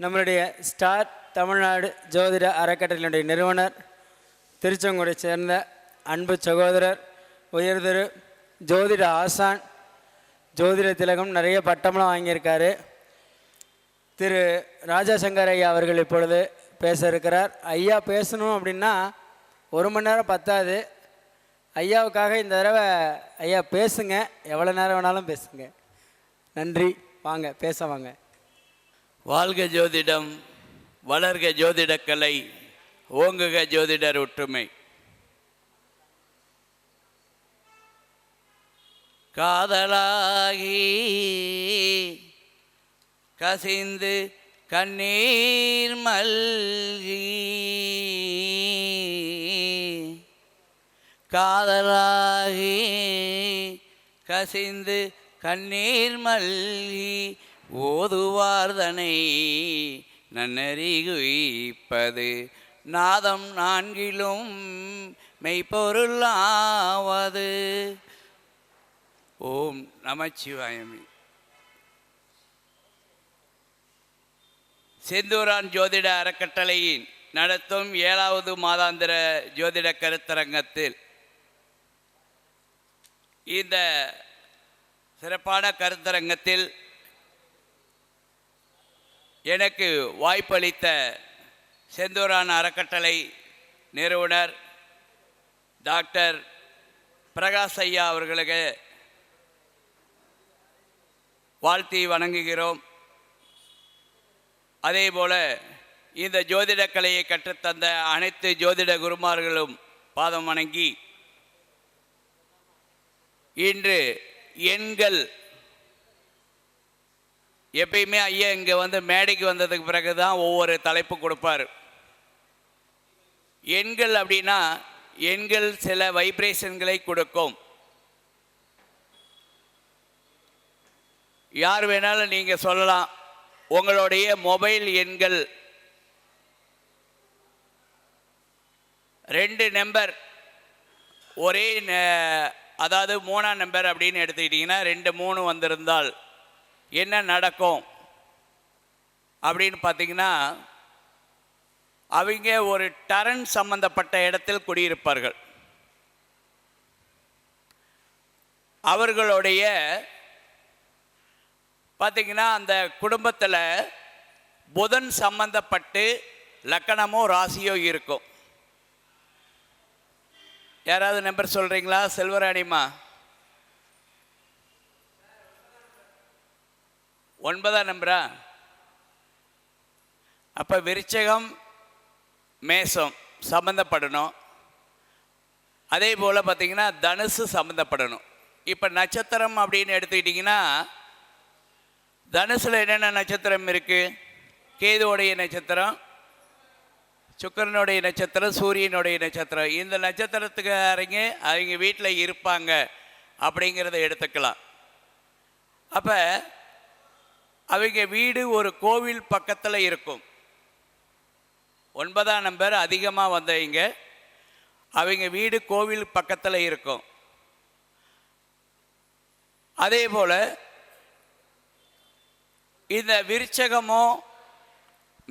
நம்மளுடைய ஸ்டார் தமிழ்நாடு ஜோதிட அறக்கட்டளையினுடைய நிறுவனர் திருச்செங்கோடை சேர்ந்த அன்பு சகோதரர் உயர்திரு ஜோதிட ஆசான் ஜோதிட திலகம் நிறைய பட்டம்லாம் வாங்கியிருக்காரு. திரு ராஜாசங்கர் ஐயா அவர்கள் இப்பொழுது பேச இருக்கிறார். ஐயா பேசணும் அப்படின்னா ஒரு மணி நேரம் பத்தாது. ஐயாவுக்காக இந்த தடவை ஐயா பேசுங்க. எவ்வளோ நேரம் வேணாலும் பேசுங்க. நன்றி. வாங்க பேச வாங்க. வாழ்க ஜோதிடம் வளர்க ஜோதிடக்கலை ஓங்குக ஜோதிடர் ஒற்றுமை. காதலாகி கசிந்து கண்ணீர் மல்கி காதலாகி கசிந்து கண்ணீர் மல்கி ஓதுவார்தனை நன்னறிகுவிப்பது நாதம் நான்கிலும் மெய்ப்பொருள் ஆவது ஓம் நமச்சிவாயமே. செந்தூரான் ஜோதிட அறக்கட்டளையின் நடத்தும் ஏழாவது மாதாந்திர ஜோதிட கருத்தரங்கத்தில் இந்த சிறப்பான கருத்தரங்கத்தில் எனக்கு வாய்ப்பளித்த செந்தூரான அறக்கட்டளை நிறுவனர் டாக்டர் பிரகாஷ் ஐயா அவர்களுக்கு வாழ்த்தி வணங்குகிறோம். அதே போல இந்த ஜோதிட கலையை கற்றுத்தந்த அனைத்து ஜோதிட குருமார்களும் பாதம் வணங்கி இன்று எண்கள் எப்பயுமே ஐயா இங்கே வந்து மேடைக்கு வந்ததுக்கு பிறகு தான் ஒவ்வொரு தலைப்பு கொடுப்பார். எண்கள் அப்படின்னா எண்கள் சில வைப்ரேஷன்களை கொடுக்கும். யார் வேணாலும் நீங்கள் சொல்லலாம். உங்களுடைய மொபைல் எண்கள். ரெண்டு நம்பர். ஒரே ந- அதாவது மூணாம் நம்பர் அப்படின்னு எடுத்துக்கிட்டிங்கன்னா ரெண்டு மூணு வந்திருந்தால் என்ன நடக்கும்? அப்படின்னு பார்த்தீங்கன்னா அவங்க ஒரு டரன் சம்பந்தப்பட்ட இடத்தில் குடியிருப்பார்கள். அவர்களுடைய பார்த்தீங்கன்னா அந்த குடும்பத்தில் புதன் சம்பந்தப்பட்டு லக்கணமோ ராசியோ இருக்கும். யாராவது நம்பர் சொல்கிறீங்களா செல்வராணிமா ஒன்பதாம் நம்பரா? அப்போ விருச்சகம் மேசம் சம்மந்தப்படணும் அதே போல் பார்த்தீங்கன்னா தனுசு சம்மந்தப்படணும் இப்போ நட்சத்திரம் அப்படின்னு எடுத்துக்கிட்டிங்கன்னா தனுசில் என்னென்ன நட்சத்திரம் இருக்குது கேதுவோடைய நட்சத்திரம் சுக்கிரனுடைய நட்சத்திரம் சூரியனுடைய நட்சத்திரம். இந்த நட்சத்திரத்துக்கு அறிங்க அவங்க வீட்டில் இருப்பாங்க அப்படிங்கிறத எடுத்துக்கலாம். அப்போ அவங்க வீடு ஒரு கோவில் பக்கத்தில் இருக்கும். ஒன்பதாம் நம்பர் அதிகமாக வந்தவங்க அவங்க வீடு கோவில் பக்கத்தில் இருக்கும். அதே போல் இந்த விருச்சகமோ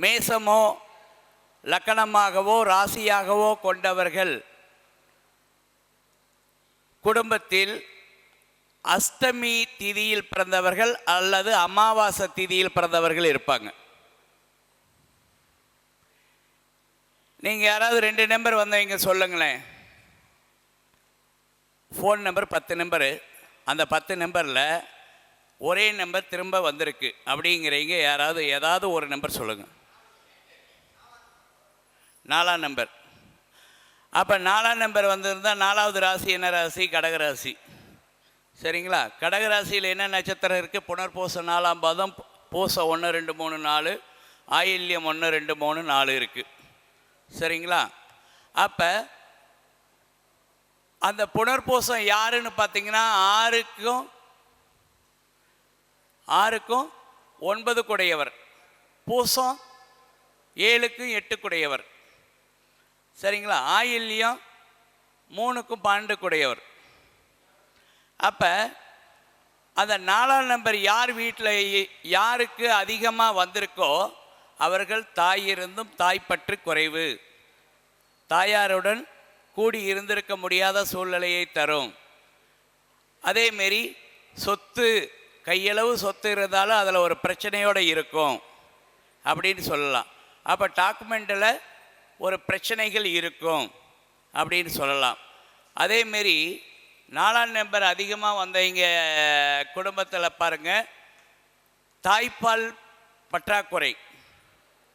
மேசமோ லக்கணமாகவோ ராசியாகவோ கொண்டவர்கள் குடும்பத்தில் அஷ்டமி திதியில் பிறந்தவர்கள் அல்லது அமாவாசை திதியில் பிறந்தவர்கள் இருப்பாங்க. நீங்கள் யாராவது ரெண்டு நம்பர் வந்தவங்க சொல்லுங்களேன். ஃபோன் நம்பர் பத்து நம்பரு அந்த பத்து நம்பரில் ஒரே நம்பர் திரும்ப வந்திருக்கு. அப்படிங்கிறீங்க யாராவது ஏதாவது ஒரு நம்பர் சொல்லுங்கள் நாலாம் நம்பர் அப்போ நாலாம் நம்பர் வந்திருந்தால் நாலாவது ராசி என்ன ராசி? கடகராசி. சரிங்களா? கடகராசியில் என்ன நட்சத்திரம் இருக்குது புனர்பூச நாலாம் பாதம் பூசம் ஒன்று ரெண்டு மூணு நாலு ஆயில்யம் ஒன்று ரெண்டு மூணு நாலு இருக்குது சரிங்களா? அப்போ அந்த புனர்பூசம் யாருன்னு பார்த்தீங்கன்னா ஆறுக்கும் ஆறுக்கும் ஒன்பது குடையவர் பூசம் ஏழுக்கும் எட்டு குடையவர் சரிங்களா? ஆயில்யம் மூணுக்கும் பன்னெண்டு குடையவர் அப்போ அந்த நாலாம் நம்பர் யார் வீட்டில் யாருக்கு அதிகமாக வந்திருக்கோ அவர்கள் தாய் இருந்தும் தாய்ப்பற்று குறைவு. தாயாருடன் கூடி இருந்திருக்க முடியாத சூழ்நிலையை தரும். அதேமாரி சொத்து கையளவு சொத்து இருந்தாலும் அதில் ஒரு பிரச்சனையோடு இருக்கும் அப்படின்னு சொல்லலாம். அப்போ டாக்குமெண்ட்டில் ஒரு பிரச்சனைகள் இருக்கும் அப்படின்னு சொல்லலாம். அதேமாரி நாலாம் நம்பர் அதிகமாக வந்தவங்க குடும்பத்தில் பாருங்கள் தாய்ப்பால் பற்றாக்குறை.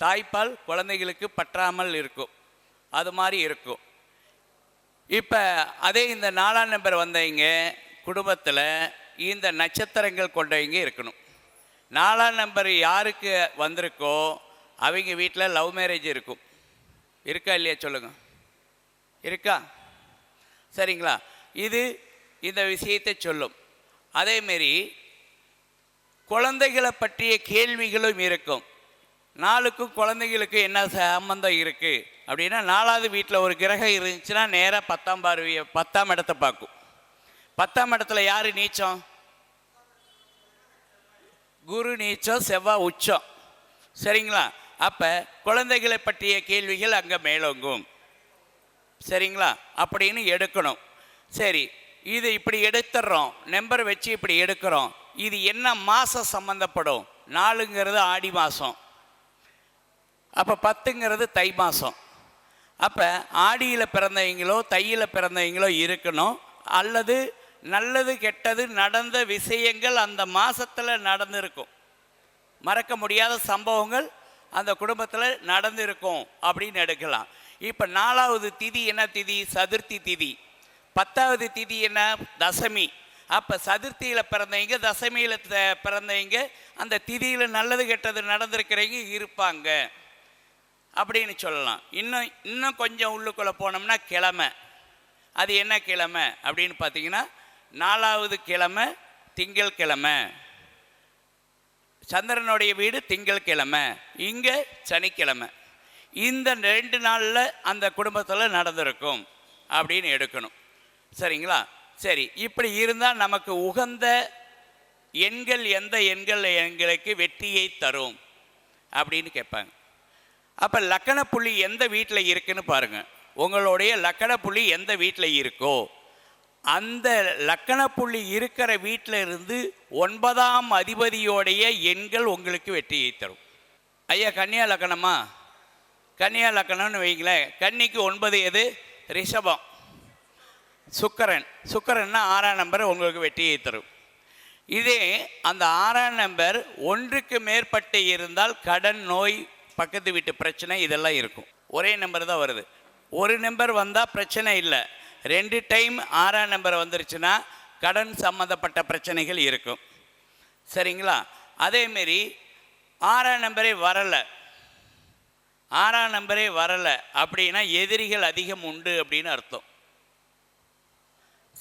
தாய்ப்பால் குழந்தைகளுக்கு பற்றாமல் இருக்கும். அது மாதிரி இருக்கும். இப்போ அதே இந்த நாலாம் நம்பர் வந்தவங்க குடும்பத்தில் இந்த நட்சத்திரங்கள் கொண்டவங்க இருக்கணும். நாலாம் நம்பர் யாருக்கு வந்திருக்கோ அவங்க வீட்டில் லவ் மேரேஜ் இருக்கும். இருக்கா இல்லையா சொல்லுங்கள் இருக்கா? சரிங்களா? இது இந்த விஷயத்தை சொல்லும். அதேமாரி குழந்தைகளை பற்றிய கேள்விகளும் இருக்கும். நாளுக்கும் குழந்தைகளுக்கு என்ன சம்பந்தம் இருக்குது அப்படின்னா நாலாவது வீட்டில் ஒரு கிரகம் இருந்துச்சுன்னா நேராக பத்தாம் பார்வையை பத்தாம் இடத்தை பார்க்கும். பத்தாம் இடத்துல யார் நீச்சம்? குரு நீச்சம் செவ்வாய் உச்சம். சரிங்களா? அப்போ குழந்தைகளை பற்றிய கேள்விகள் அங்கே மேலோங்கும். சரிங்களா? அப்படின்னு எடுக்கணும். சரி இது இப்படி எடுத்துடுறோம் நம்பர் வச்சு இப்படி எடுக்கிறோம். இது என்ன மாதம் சம்மந்தப்படும் நாலுங்கிறது ஆடி மாதம் அப்போ பத்துங்கிறது தை மாதம் அப்போ ஆடியில் பிறந்தவங்களோ தையில் பிறந்தவங்களோ இருக்கணும். அல்லது நல்லது கெட்டது நடந்த விஷயங்கள் அந்த மாதத்தில் நடந்திருக்கும். மறக்க முடியாத சம்பவங்கள் அந்த குடும்பத்தில் நடந்திருக்கும் அப்படின்னு எடுக்கலாம். இப்போ நாலாவது திதி என்ன திதி? சதுர்த்தி திதி. பத்தாவது திதி என்ன? தசமி. அப்போ சதுர்த்தியில் பிறந்தவங்க தசமியில் பிறந்தவங்க அந்த திதியில் நல்லது கெட்டது நடந்திருக்கிறவங்க இருப்பாங்க. அப்படின்னு சொல்லலாம். இன்னும் இன்னும் கொஞ்சம் உள்ளுக்குள்ளே போனோம்னா கிழமை. அது என்ன கிழமை? அப்படின்னு பார்த்தீங்கன்னா நாலாவது கிழமை திங்கள் கிழமை. சந்திரனுடைய வீடு திங்கள் கிழமை. இங்கே சனிக்கிழமை. இந்த ரெண்டு நாளில் அந்த குடும்பத்தில் நடந்திருக்கும் அப்படின்னு எடுக்கணும். சரிங்களா? சரி இப்படி இருந்தால் நமக்கு உகந்த எண்கள் எந்த எண்கள் எங்களுக்கு வெற்றியை தரும்? அப்படின்னு கேட்பாங்க. அப்போ லக்கண புள்ளி எந்த வீட்டில் இருக்குன்னு பாருங்கள் உங்களுடைய லக்கண புள்ளி எந்த வீட்டில் இருக்கோ அந்த லக்கண புள்ளி இருக்கிற வீட்டில் இருந்து ஒன்பதாம் அதிபதியோடைய எண்கள் உங்களுக்கு வெற்றியை தரும். ஐயா கன்னியா லக்கணமா? கன்னியா லக்கணம்னு வைங்களேன். கன்னிக்கு ஒன்பது எது? ரிஷபம். சுக்கரன். சுக்கரன்னா ஆறாம் நம்பர் உங்களுக்கு வெற்றியை தரும். இதே அந்த ஆறாம் நம்பர் ஒன்றுக்கு மேற்பட்டு இருந்தால் கடன் நோய் பக்கத்து வீட்டு பிரச்சனை இதெல்லாம் இருக்கும். ஒரே நம்பர் தான் வருது. ஒரு நம்பர் வந்தால் பிரச்சனை இல்லை. ரெண்டு டைம் ஆறாம் நம்பர் வந்துருச்சுன்னா கடன் சம்மந்தப்பட்ட பிரச்சனைகள் இருக்கும். சரிங்களா? அதேமாரி ஆறாம் நம்பரே வரலை. ஆறாம் நம்பரே வரலை அப்படின்னா எதிரிகள் அதிகம் உண்டு அப்படின்னு அர்த்தம்.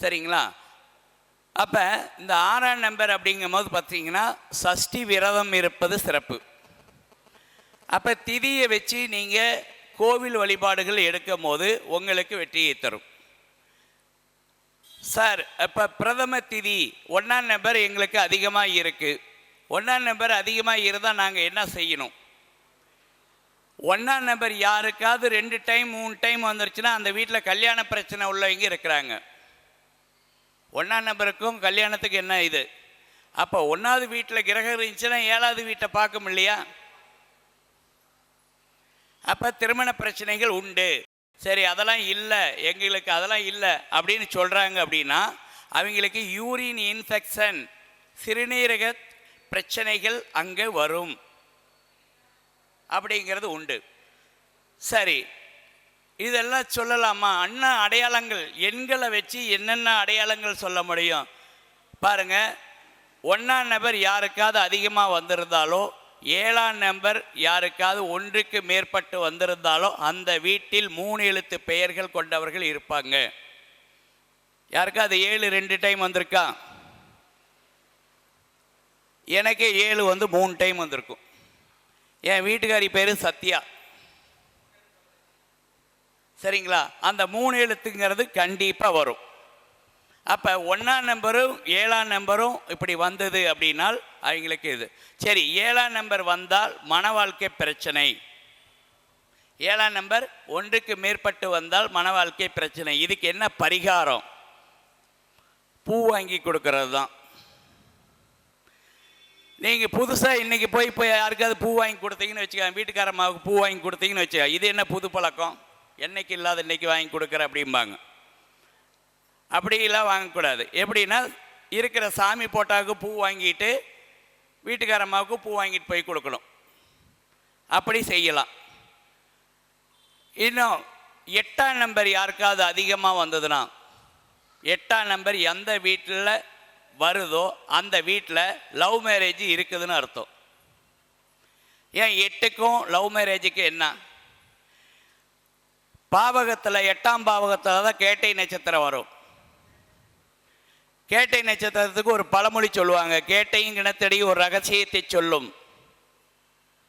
சரிங்களா? அப்போ இந்த ஆறாம் நம்பர் அப்படிங்கும்போது பார்த்தீங்கன்னா சஷ்டி விரதம் இருப்பது சிறப்பு. அப்போ திதியை வச்சு நீங்கள் கோவில் வழிபாடுகள் எடுக்கும் போது உங்களுக்கு வெற்றியை தரும். சார் இப்போ பிரதம திதி ஒன்றாம் நம்பர் எங்களுக்கு அதிகமாக இருக்குது ஒன்றாம் நம்பர் அதிகமாக இருந்தால் நாங்கள் என்ன செய்யணும்? ஒன்றாம் நம்பர் யாருக்காவது ரெண்டு டைம் மூணு டைம் வந்துருச்சுன்னா அந்த வீட்டில் கல்யாண பிரச்சனை உள்ளவங்க இருக்கிறாங்க. ஒன்றாம் நம்பருக்கும் கல்யாணத்துக்கு என்ன இது? அப்போ ஒன்றாவது வீட்டில் கிரகம் இருந்துச்சுன்னா ஏழாவது வீட்டை பார்க்க இல்லையா? அப்போ திருமண பிரச்சனைகள் உண்டு. சரி அதெல்லாம் இல்லை எங்களுக்கு அதெல்லாம் இல்லை அப்படின்னு சொல்கிறாங்க அப்படின்னா அவங்களுக்கு யூரின் இன்ஃபெக்ஷன் சிறுநீரக பிரச்சனைகள் அங்கே வரும். அப்படிங்கிறது உண்டு. சரி இதெல்லாம் சொல்லலாமா? அண்ணா அடையாளங்கள் எண்களை வச்சு என்னென்ன அடையாளங்கள் சொல்ல முடியும்? பாருங்க ஒன்றாம் நபர் யாருக்காவது அதிகமாக வந்திருந்தாலோ ஏழாம் நம்பர் யாருக்காவது ஒன்றுக்கு மேற்பட்டு வந்திருந்தாலோ அந்த வீட்டில் மூணு எழுத்து பெயர்கள் கொண்டவர்கள் இருப்பாங்க. யாருக்காவது ஏழு ரெண்டு டைம் வந்திருக்கா? எனக்கே ஏழு வந்து மூணு டைம் வந்திருக்கும். என் வீட்டுக்காரி பேர் சத்யா. சரிங்களா? அந்த மூணு எழுத்துங்கிறது கண்டிப்பாக வரும். அப்போ ஒன்றாம் நம்பரும் ஏழாம் நம்பரும் இப்படி வந்தது அப்படின்னால் அவங்களுக்கு இது. சரி ஏழாம் நம்பர் வந்தால் மன வாழ்க்கை பிரச்சனை. ஏழாம் நம்பர் ஒன்றுக்கு மேற்பட்டு வந்தால் மன வாழ்க்கை பிரச்சனை. இதுக்கு என்ன பரிகாரம்? பூ வாங்கி கொடுக்கறது தான் நீங்கள் புதுசாக இன்றைக்கி போய் இப்போ யாருக்காவது பூ வாங்கி கொடுத்தீங்கன்னு வச்சுக்கோங்க. வீட்டுக்காரம்மாவுக்கு பூ வாங்கி கொடுத்தீங்கன்னு வச்சுக்கோங்க. இது என்ன புது பழக்கம்? என்னைக்கு இல்லாத இன்னைக்கு வாங்கி கொடுக்குற அப்படிம்பாங்க. அப்படிலாம் வாங்கக்கூடாது. எப்படின்னா இருக்கிற சாமி போட்டாவுக்கு பூ வாங்கிட்டு வீட்டுக்காரம்மாவுக்கு பூ வாங்கிட்டு போய் கொடுக்கணும். அப்படி செய்யலாம். இன்னும் எட்டாம் நம்பர் யாருக்காவது அதிகமாக வந்ததுன்னா எட்டாம் நம்பர் எந்த வீட்டில் வருதோ அந்த வீட்டில் லவ் மேரேஜ் இருக்குதுன்னு அர்த்தம். ஏன் எட்டுக்கும் லவ் மேரேஜுக்கு என்ன? பாவகத்தில் எட்டாம் பாவகத்தில் தான் கேட்டை நட்சத்திரம் வரும். கேட்டை நட்சத்திரத்துக்கு ஒரு பழமொழி சொல்லுவாங்க. கேட்டையும் கிணத்தடி ஒரு ரகசியத்தை சொல்லும்.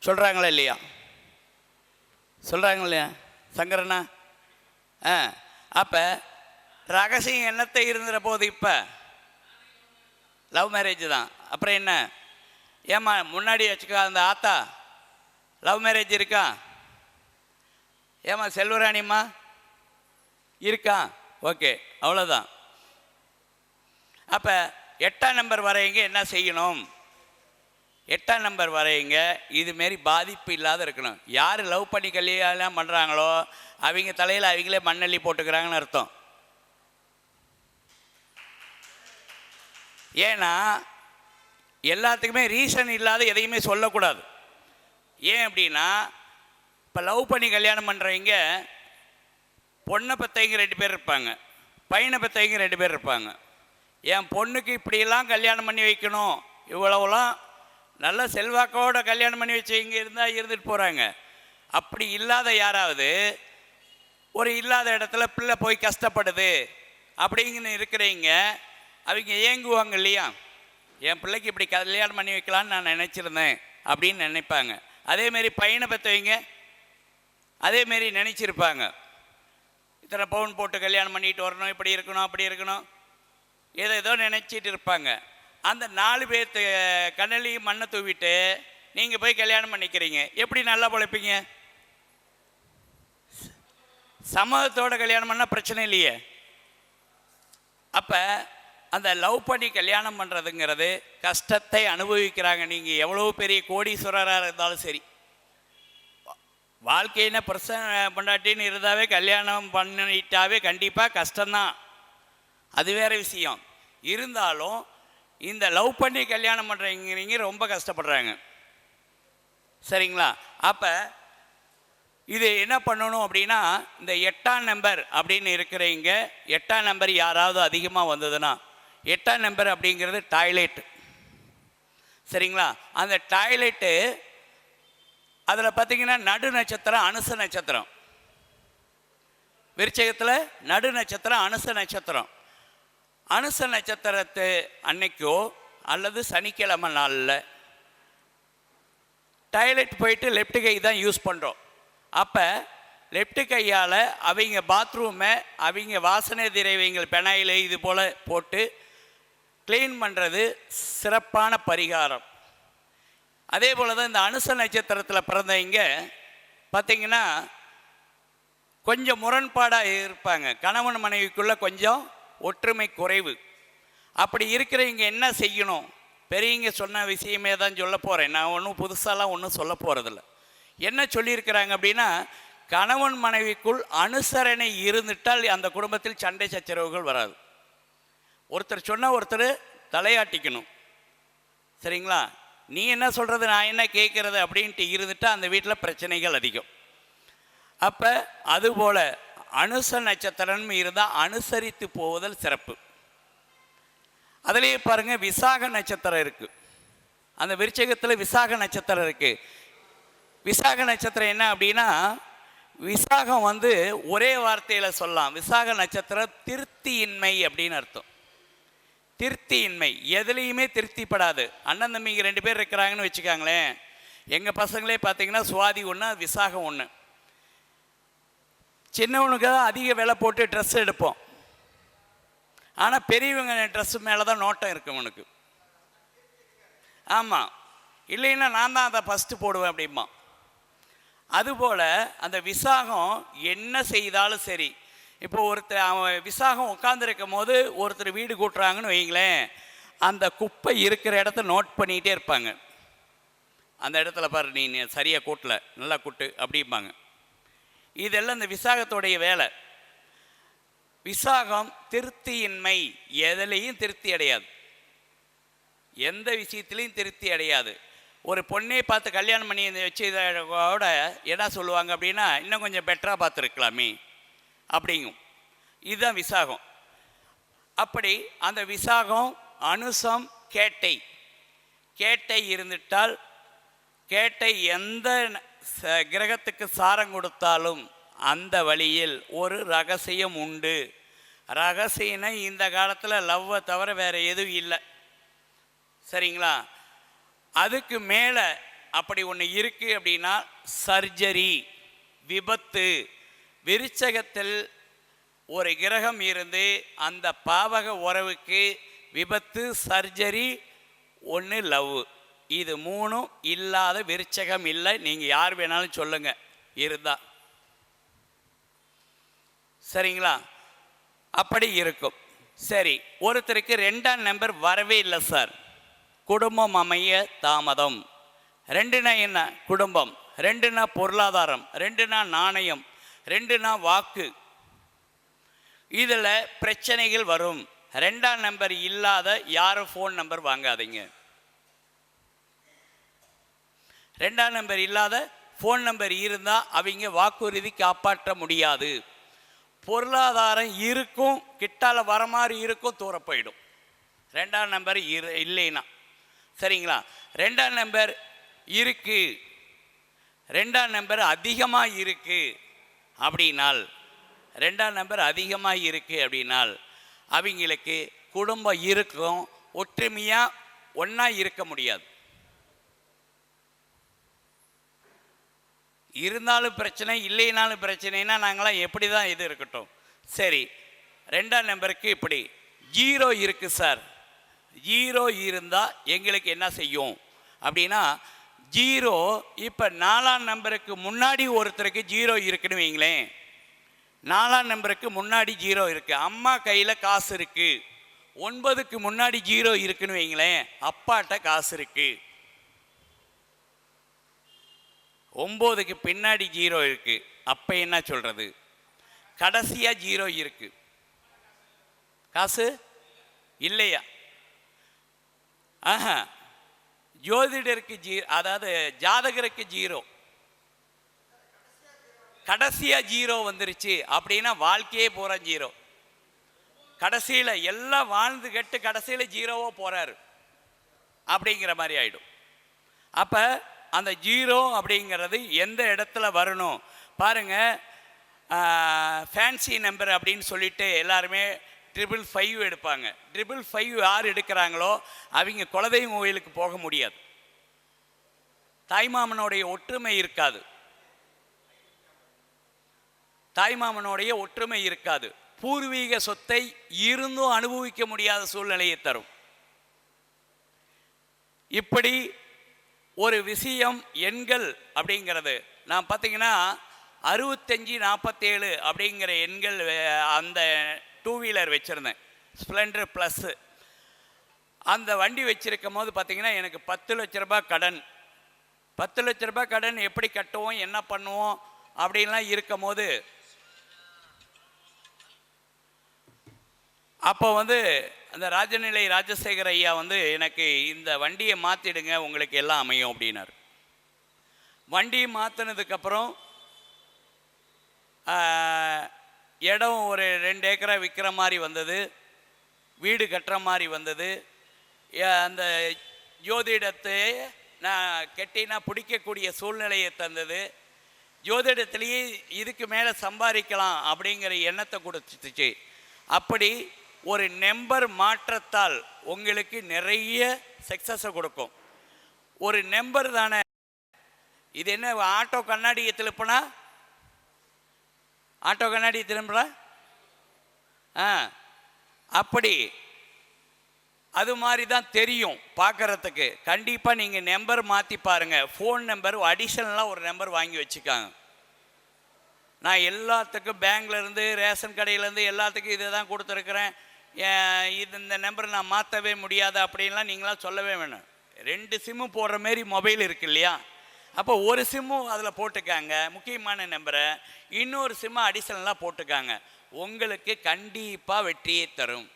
சொல்கிறாங்களா இல்லையா? சொல்கிறாங்க இல்லையா? சங்கரண்ணா? ஆ அப்போ ரகசியம் என்னத்தை இருந்துற போது இப்போ? லவ் மேரேஜ் தான். அப்புறம் என்ன? ஏம்மா முன்னாடி வச்சுக்கோ அந்த ஆத்தா லவ் மேரேஜ் இருக்கா? ஏம்மா செல்வராணிம்மா? இருக்கா? ஓகே அவ்வளோதான் அப்போ எட்டாம் நம்பர் வரையங்க என்ன செய்யணும்? எட்டாம் நம்பர் வரையங்க இதுமாரி பாதிப்பு இல்லாத இருக்கணும். யார் லவ் பண்ணி கல்யாணம் பண்ணுறாங்களோ அவங்க தலையில் அவங்களே மண்ணள்ளி போட்டுக்கிறாங்கன்னு அர்த்தம். ஏன்னா எல்லாத்துக்குமே ரீசன் இல்லாத எதையுமே சொல்லக்கூடாது. ஏன் அப்படின்னா இப்போ லவ் பண்ணி கல்யாணம் பண்ணுறவங்க பொண்ணை பத்தைங்க ரெண்டு பேர் இருப்பாங்க. பையனை பற்றவங்க ரெண்டு பேர் இருப்பாங்க. என் பொண்ணுக்கு இப்படியெல்லாம் கல்யாணம் பண்ணி வைக்கணும். இவ்வளவுலாம் நல்ல செல்வாக்கோட கல்யாணம் பண்ணி வச்சவங்க இருந்தால் இருந்துட்டு போகிறாங்க அப்படி இல்லாத யாராவது ஒரு இல்லாத இடத்துல பிள்ளை போய் கஷ்டப்படுது அப்படிங்கன்னு இருக்கிறவங்க அவங்க ஏங்குவாங்க இல்லையா? என் பிள்ளைக்கு இப்படி கல்யாணம் பண்ணி வைக்கலான்னு நான் நினச்சிருந்தேன் அப்படின்னு நினைப்பாங்க. அதேமாரி பையனை பற்றவங்க அதேமாரி நினச்சிருப்பாங்க. இத்தனை பவுன் போட்டு கல்யாணம் பண்ணிட்டு வரணும் இப்படி இருக்கணும் அப்படி இருக்கணும். ஏதோ ஏதோ நினச்சிட்டு இருப்பாங்க. அந்த நாலு பேர்த்து கண்ணலையும் மண்ணை தூவிட்டு நீங்கள் போய் கல்யாணம் பண்ணிக்கிறீங்க. எப்படி நல்லா பொழைப்பீங்க? சமூகத்தோட கல்யாணம் பண்ணால் பிரச்சனை இல்லையே. அப்போ அந்த லவ் பண்ணி கல்யாணம் பண்ணுறதுங்கிறது கஷ்டத்தை அனுபவிக்கிறாங்க. நீங்கள் எவ்வளோ பெரிய கோடீஸ்வரராக இருந்தாலும் சரி. வாழ்க்கையின பிரச்சனை பொண்டாட்டின்னு இருந்தாவே கல்யாணம் பண்ணிட்டாவே கண்டிப்பாக கஷ்டம்தான். அது வேற விஷயம். இருந்தாலும் இந்த லவ் பண்ணி கல்யாணம் பண்ணுறங்கிறீங்க ரொம்ப கஷ்டப்படுறாங்க. சரிங்களா? அப்போ இது என்ன பண்ணணும் அப்படின்னா இந்த எட்டாம் நம்பர் அப்படின்னு இருக்கிறவங்க எட்டாம் நம்பர் யாராவது அதிகமாக வந்ததுன்னா எட்டாம் நம்பர் அப்படிங்கிறது டாய்லெட் சரிங்களா? அந்த டாய்லெட்டு அதில் பார்த்தீங்கன்னா நடு நட்சத்திரம் அனுச நட்சத்திரம். விருச்சகத்தில் நடு நட்சத்திரம் அனுச நட்சத்திரம். அனுச நட்சத்திரத்து அன்னைக்கோ அல்லது சனிக்கிழமை நாளில் டாய்லெட் போயிட்டு லெஃப்ட் கை தான் யூஸ் பண்ணுறோம் அப்போ லெஃப்ட் கையால் அவங்க பாத்ரூமை அவங்க வாசனை திரைவிங்கள் பெனாயில் இது போல் போட்டு க்ளீன் பண்ணுறது சிறப்பான பரிகாரம். அதே போல் தான் இந்த அனுச நட்சத்திரத்தில் பிறந்தவங்க பார்த்தீங்கன்னா கொஞ்சம் முரண்பாடாக இருப்பாங்க. கணவன் மனைவிக்குள்ளே கொஞ்சம் ஒற்றுமை குறைவு. அப்படி இருக்கிறவங்க என்ன செய்யணும்? பெரியவங்க சொன்ன விஷயமே தான் சொல்ல போகிறேன் நான் ஒன்றும் புதுசாலாம் ஒன்றும் சொல்ல போகிறதில்ல என்ன சொல்லியிருக்கிறாங்க அப்படின்னா கணவன் மனைவிக்குள் அனுசரணை இருந்துட்டால் அந்த குடும்பத்தில் சண்டை சச்சரவுகள் வராது. ஒருத்தர் சொன்னால் ஒருத்தர் தலையாட்டிக்கணும். சரிங்களா? நீ என்ன சொல்கிறது நான் என்ன கேட்குறது அப்படின்ட்டு இருந்துட்டு அந்த வீட்டில் பிரச்சனைகள் அதிகம். அப்போ அதுபோல் அனுச நட்சத்திரம் இருந்தால் அனுசரித்து போவதல் சிறப்பு. அதுலேயே பாருங்கள் விசாக நட்சத்திரம் இருக்குது அந்த விருச்சகத்தில் விசாக நட்சத்திரம் இருக்குது விசாக நட்சத்திரம் என்ன அப்படின்னா விசாகம் வந்து ஒரே வார்த்தையில் சொல்லலாம். விசாக நட்சத்திரம் திருப்தியின்மை அப்படின்னு அர்த்தம். திருப்தியின்மை. எதுலேயுமே திருப்திப்படாது. அண்ணன் தம்பிங்க ரெண்டு பேர் இருக்கிறாங்கன்னு வச்சுக்காங்களேன். எங்கள் பசங்களே பார்த்தீங்கன்னா சுவாதி ஒன்று விசாகம் ஒன்று சின்னவனுக்கு தான் அதிக விலை போட்டு ட்ரெஸ் எடுப்போம். ஆனால் பெரியவங்க ட்ரெஸ் மேலே தான் நோட்டம் இருக்கு அவனுக்கு. ஆமாம் இல்லைன்னா நான் தான் அதை ஃபஸ்ட்டு போடுவேன் அப்படிமா அதுபோல் அந்த விசாகம் என்ன செய்தாலும் சரி இப்போ ஒருத்தர் அவன் விசாகம் உட்காந்துருக்கும் போது ஒருத்தர் வீடு கூட்டுறாங்கன்னு வைங்களேன் அந்த குப்பை இருக்கிற இடத்த நோட் பண்ணிகிட்டே இருப்பாங்க. அந்த இடத்துல பாரு நீ சரியாக கூட்டல நல்லா கூட்டு அப்படிம்பாங்க. இதெல்லாம் இந்த விசாகத்துடைய வேலை. விசாகம் திருப்தியின்மை எதுலேயும் திருப்தி அடையாது. எந்த விஷயத்துலையும் திருப்தி அடையாது. ஒரு பொண்ணே பார்த்து கல்யாணம் பண்ணி வச்சதோட என்ன சொல்லுவாங்க அப்படின்னா இன்னும் கொஞ்சம் பெட்டராக பார்த்துருக்கலாமே. அப்படிங்கும். இதுதான் விசாகம். அப்படி அந்த விசாகம் அனுசம் கேட்டை. கேட்டை இருந்துட்டால் கேட்டை எந்த கிரகத்துக்கு சாரம் கொடுத்தாலும் அந்த வழியில் ஒரு ரகசியம் உண்டு. ரகசியம்னா இந்த காலத்தில் லவ்வை தவிர வேறு எதுவும் இல்லை. சரிங்களா? அதுக்கு மேலே அப்படி ஒன்று இருக்குது அப்படின்னா சர்ஜரி விபத்து. விருச்சகத்தில் ஒரு கிரகம் இருந்து அந்த பாவக உறவுக்கு விபத்து சர்ஜரி ஒன்று லவ். இது மூணும் இல்லாத விருச்சகம் இல்லை. நீங்கள் யார் வேணாலும் சொல்லுங்கள் இருந்தால் சரிங்களா? அப்படி இருக்கும். சரி ஒருத்தருக்கு ரெண்டாம் நம்பர் வரவே இல்லை சார். குடும்பம் அமைய தாமதம். ரெண்டுனா என்ன? குடும்பம். ரெண்டுனா பொருளாதாரம். ரெண்டுனா நாணயம். ரெண்டுனா வாக்கு. இதில் பிரச்சனைகள் வரும். ரெண்டாம் நம்பர் இல்லாத யாரும் ஃபோன் நம்பர் வாங்காதீங்க. ரெண்டாம் நம்பர் இல்லாத ஃபோன் நம்பர் இருந்தால் அவங்க வாக்குறுதி காப்பாற்ற முடியாது. பொருளாதாரம் இருக்கும் கிட்டால வர மாதிரி இருக்கும் தூர போயிடும். ரெண்டாம் நம்பர் இரு இல்லைன்னா. சரிங்களா? ரெண்டாம் நம்பர் இருக்கு. ரெண்டாம் நம்பர் அதிகமாக இருக்குது அப்படின்னால் ரெண்டாம் நம்பர் அதிகமாக இருக்கு அப்படின்னால் அவங்களுக்கு குடும்பம் இருக்கும் ஒற்றுமையாக ஒன்றா இருக்க முடியாது. இருந்தாலும் பிரச்சனை இல்லைனாலும் பிரச்சனைனா நாங்களாம் எப்படி தான் இது இருக்கட்டும். சரி ரெண்டாம் நம்பருக்கு இப்படி ஜீரோ இருக்குது சார். ஜீரோ இருந்தால் எங்களுக்கு என்ன செய்யும்? அப்படின்னா ஜீரோ இப்போ நாலாம் நம்பருக்கு முன்னாடி ஒருத்தருக்கு ஜீரோ இருக்குன்னு வைங்களேன். நாலாம் நம்பருக்கு முன்னாடி ஜீரோ இருக்குது அம்மா கையில் காசு இருக்குது ஒன்பதுக்கு முன்னாடி ஜீரோ இருக்குன்னு வைங்களேன். அப்பாட்ட காசு இருக்குது ஒம்போதுக்கு பின்னாடி ஜீரோ இருக்குது அப்போ என்ன சொல்கிறது கடைசியாக ஜீரோ இருக்கு. காசு? இல்லையா? ஆஹா. ஜோதிடருக்கு ஜீ அதாவது ஜாதகருக்கு ஜீரோ. கடைசியாக ஜீரோ வந்துருச்சு அப்படின்னா வாழ்க்கையே பூரா ஜீரோ. கடைசியில் எல்லாம் வாழ்ந்து கெட்டு கடைசியில் ஜீரோவோ போகிறாரு அப்படிங்கிற மாதிரி ஆகிடும் அப்போ அந்த ஜீரோ அப்படிங்கிறது எந்த இடத்துல வரணும்? பாருங்க ஃபேன்சி நம்பர் அப்படின்னு சொல்லிட்டு எல்லாருமே ட்ரிபிள் ஃபைவ் எடுப்பாங்க. ட்ரிபிள் ஃபைவ் யார் எடுக்கிறாங்களோ அவங்க குலதெய்வம் கோயிலுக்கு போக முடியாது. தாய்மாமனுடைய ஒற்றுமை இருக்காது. தாய்மாமனுடைய ஒற்றுமை இருக்காது. பூர்வீக சொத்தை இருந்தும் அனுபவிக்க முடியாத சூழ்நிலையை தரும். இப்படி ஒரு விஷயம் எண்கள் அப்படிங்கிறது நான் பார்த்தீங்கன்னா அறுபத்தஞ்சி நாற்பத்தேழு அப்படிங்கிற எண்கள் அந்த டூ வீலர் வச்சுருந்தேன். ஸ்ப்ளெண்டர் ப்ளஸ்ஸு அந்த வண்டி வச்சுருக்கும் போது பார்த்தீங்கன்னா எனக்கு பத்து லட்ச ரூபாய் கடன். பத்து லட்ச ரூபாய் கடன் எப்படி கட்டுவோம் என்ன பண்ணுவோம் அப்படின்லாம் இருக்கும் போது அப்போ வந்து அந்த ராஜநிலை ராஜசேகர் ஐயா வந்து எனக்கு இந்த வண்டியை மாற்றிடுங்க உங்களுக்கு எல்லாம் அமையும் அப்படின்னாரு. வண்டியை மாற்றினதுக்கப்புறம் இடம் ஒரு ரெண்டு ஏக்கரா விற்கிற மாதிரி வந்தது. வீடு கட்டுற மாதிரி வந்தது. அந்த ஜோதிடத்தை நான் கெட்டினா பிடிக்கக்கூடிய சூழ்நிலையை தந்தது. ஜோதிடத்திலேயே இதுக்கு மேலே சம்பாதிக்கலாம் அப்படிங்கிற எண்ணத்தை கொடுத்துச்சு. அப்படி ஒரு நெம்பர் மாற்றத்தால் உங்களுக்கு நிறைய சக்ஸஸை கொடுக்கும். ஒரு நெம்பர் தானே. இது என்ன ஆட்டோ கண்ணாடியை திருப்பினா ஆட்டோ கண்ணாடி திரும்புறா ஆ. அப்படி. அது மாதிரி தான் தெரியும் பார்க்கறதுக்கு கண்டிப்பாக நீங்கள் நம்பர் மாற்றி பாருங்கள் ஃபோன் நம்பர் அடிஷ்னலாக ஒரு நம்பர் வாங்கி வச்சுக்காங்க. நான் எல்லாத்துக்கும் பேங்க்லேருந்து ரேஷன் கடையிலேருந்து எல்லாத்துக்கும் இதை தான் கொடுத்துருக்குறேன் இது இந்த நம்பர் நான் மாற்றவே முடியாது அப்படின்லாம் நீங்களாம் சொல்லவே வேணும். ரெண்டு சிம்மு போடுற மாரி மொபைல் இருக்கு இல்லையா? அப்போ ஒரு சிம்மும் அதில் போட்டுக்காங்க. முக்கியமான நம்பரை இன்னொரு சிம்மு அடிஷனலாக போட்டுக்காங்க. உங்களுக்கு கண்டிப்பாக வெற்றியை தரும்.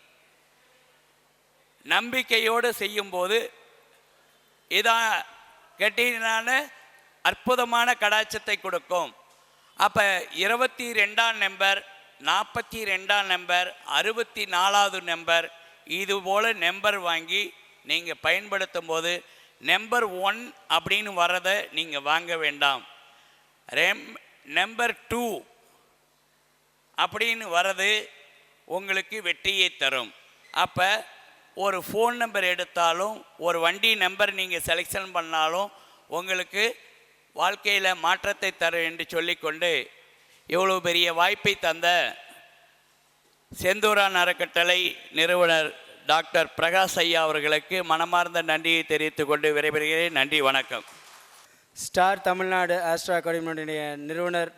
நம்பிக்கையோடு செய்யும்போது இதான் கெட்டினான அற்புதமான கடாச்சத்தை கொடுக்கும். அப்போ இருபத்தி ரெண்டாம் நம்பர் நாற்பத்தி ரெண்டாம் நம்பர் அறுபத்தி நாலாவது நம்பர் இது போல் நம்பர் வாங்கி நீங்கள் பயன்படுத்தும் போது நம்பர் ஒன் அப்படின்னு வரதை நீங்கள் வாங்க வேண்டாம். ரெம் நம்பர் டூ அப்படின்னு வர்றது உங்களுக்கு வெற்றியை தரும். அப்போ ஒரு ஃபோன் நம்பர் எடுத்தாலும் ஒரு வண்டி நம்பர் நீங்கள் செலெக்ஷன் பண்ணாலும் உங்களுக்கு வாழ்க்கையில் மாற்றத்தை தரும் என்று சொல்லிக்கொண்டு இவ்வளோ பெரிய வாய்ப்பை தந்த செந்தூரான் அறக்கட்டளை நிறுவனர் டாக்டர் பிரகாஷ் ஐயா அவர்களுக்கு மனமார்ந்த நன்றியை தெரிவித்துக் கொண்டு விடைபெறுகிறேன். நன்றி வணக்கம். ஸ்டார் தமிழ்நாடு ஆஸ்ட்ரா அகாடமியினுடைய நிறுவனர்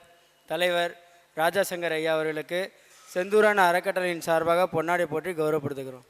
தலைவர் ராஜாசங்கர் ஐயா அவர்களுக்கு செந்தூரான அறக்கட்டளையின் சார்பாக பொன்னாடை போற்றி கௌரவப்படுத்துகிறோம்.